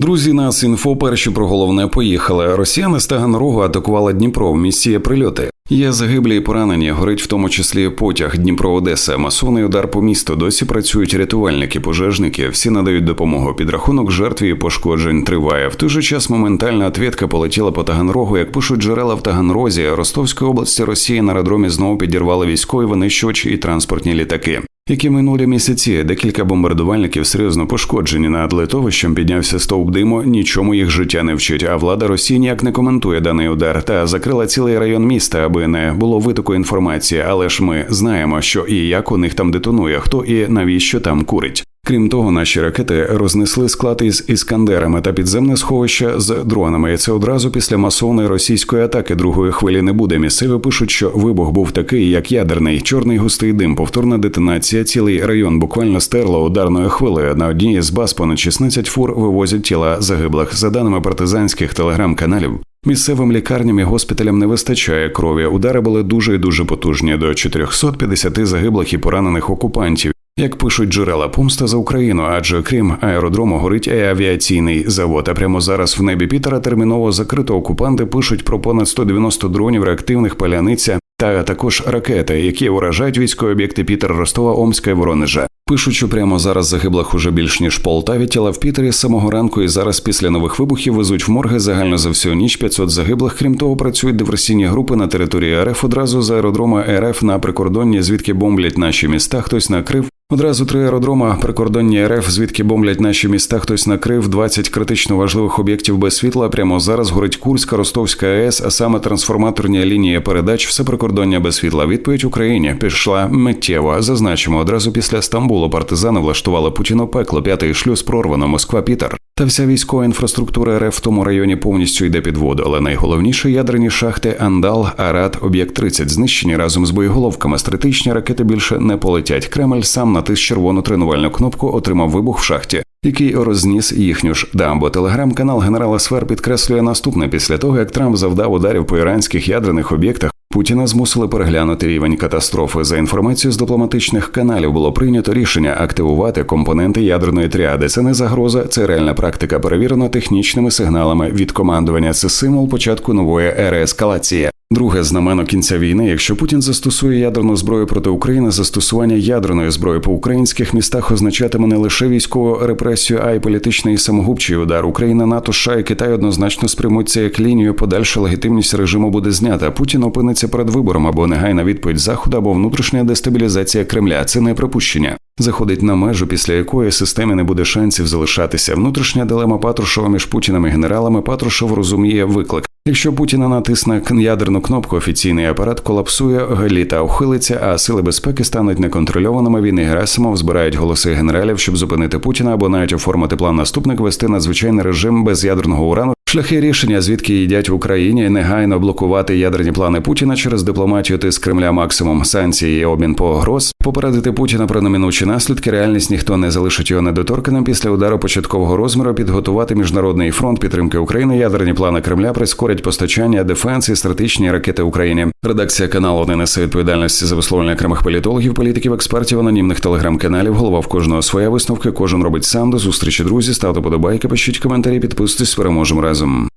Друзі, нас інфо перші про головне поїхали. Росіяни з Таганрогу атакували Дніпро. В місті є прильоти. Є загиблі і поранені. Горить в тому числі потяг Дніпро Одеса. Масовний удар по місту. Досі працюють рятувальники, пожежники. Всі надають допомогу. Підрахунок жертв і пошкоджень триває. В той же час моментальна ответка полетіла по Таганрогу. Як пишуть джерела в Таганрозі, Ростовської області Росії на аеродромі знову підірвали військові винищувачі і транспортні літаки. Які минулі місяці декілька бомбардувальників серйозно пошкоджені над литовищем піднявся стовп диму, нічому їх життя не вчить. А влада Росії ніяк не коментує даний удар та закрила цілий район міста, аби не було витоку інформації. Але ж ми знаємо, що і як у них там детонує, хто і навіщо там курить. Крім того, наші ракети рознесли склад із іскандерами та підземне сховище з дронами. І це одразу після масовної російської атаки другої хвилі не буде. Місцеві пишуть, що вибух був такий, як ядерний, чорний густий дим, повторна детонація. Цілий район буквально стерло ударною хвилею. На одній з баз понад 16 фур вивозять тіла загиблих. За даними партизанських телеграм-каналів. Місцевим лікарням і госпіталям не вистачає крові. Удари були дуже і дуже потужні до 450 загиблих і поранених окупантів. Як пишуть джерела помста за Україну, адже крім аеродрому горить і авіаційний завод. А прямо зараз в небі Пітера терміново закрито окупанти пишуть про понад 190 дронів реактивних паляниця та також ракети, які уражають військові об'єкти Пітера, Ростова, Омська і Воронежа. Пишуть, що прямо зараз загиблих уже більш ніж Полтаві тіла в Пітері з самого ранку, і зараз після нових вибухів везуть в морги загально за всю ніч 500 загиблих. Крім того, працюють диверсійні групи на території РФ одразу з аеродрома РФ на прикордонні, звідки бомблять наші міста. Хтось накрив. Одразу три аеродрома прикордонні РФ, звідки бомблять наші міста. Хтось накрив 20 критично важливих об'єктів без світла. Прямо зараз горить Курська, Ростовська АЕС, а саме трансформаторні лінії передач, все прикордоння без світла. Відповідь Україні пішла миттєво. Зазначимо одразу після Стамбулу. Партизани влаштували Путіно пекло. П'ятий шлюз прорвано. Москва Пітер. Та вся військова інфраструктура РФ в тому районі повністю йде під воду. Але найголовніше ядерні шахти Андал, Арат, об'єкт 30 знищені разом з боєголовками. Стратегічні ракети більше не полетять. Кремль сам натис червону тренувальну кнопку, отримав вибух в шахті. Який розніс їхню ж дамбу. Телеграм-канал генерала Сфер підкреслює наступне після того, як Трамп завдав ударів по іранських ядерних об'єктах. Путіна змусили переглянути рівень катастрофи. За інформацією з дипломатичних каналів було прийнято рішення активувати компоненти ядерної тріади. Це не загроза, це реальна практика, перевірена технічними сигналами від командування. Це символ початку нової ери ескалації. Друге знамено кінця війни. Якщо Путін застосує ядерну зброю проти України, застосування ядерної зброї по українських містах означатиме не лише військову репресію, а й політичний і самогубчий удар. Україна, НАТО, США і Китай однозначно сприймуться як лінію. Подальша легітимність режиму буде знята. Путін опиниться перед вибором або негайна відповідь заходу, або внутрішня дестабілізація Кремля. Це не припущення. Заходить на межу, після якої системі не буде шансів залишатися. Внутрішня дилема Патрушева між Путіним і генералами Патрушев розуміє виклик. Якщо Путіна натисне ядерну кнопку, офіційний апарат колапсує, еліта ухилиться, а сили безпеки стануть неконтрольованими. Він і Герасимов збирають голоси генералів, щоб зупинити Путіна або навіть оформити план наступник вести надзвичайний режим без ядерного урану. Шляхи рішення, звідки їдять в Україні, негайно блокувати ядерні плани Путіна через дипломатію тиск Кремля максимум санкції і обмін погроз, попередити Путіна про неминучі наслідки. Реальність ніхто не залишить його недоторканим після удару початкового розміру, підготувати міжнародний фронт підтримки України. Ядерні плани Кремля прискорять постачання дефенс і стратегічні ракети Україні. Редакція каналу не несе відповідальності за висловлення окремих політологів, політиків, експертів, анонімних телеграм-каналів. Голова в кожного своя висновка. Кожен робить сам до зустрічі. Друзі, ставте подобайки, пишіть коментарі, підписуйтесь, переможемо разом. Judaism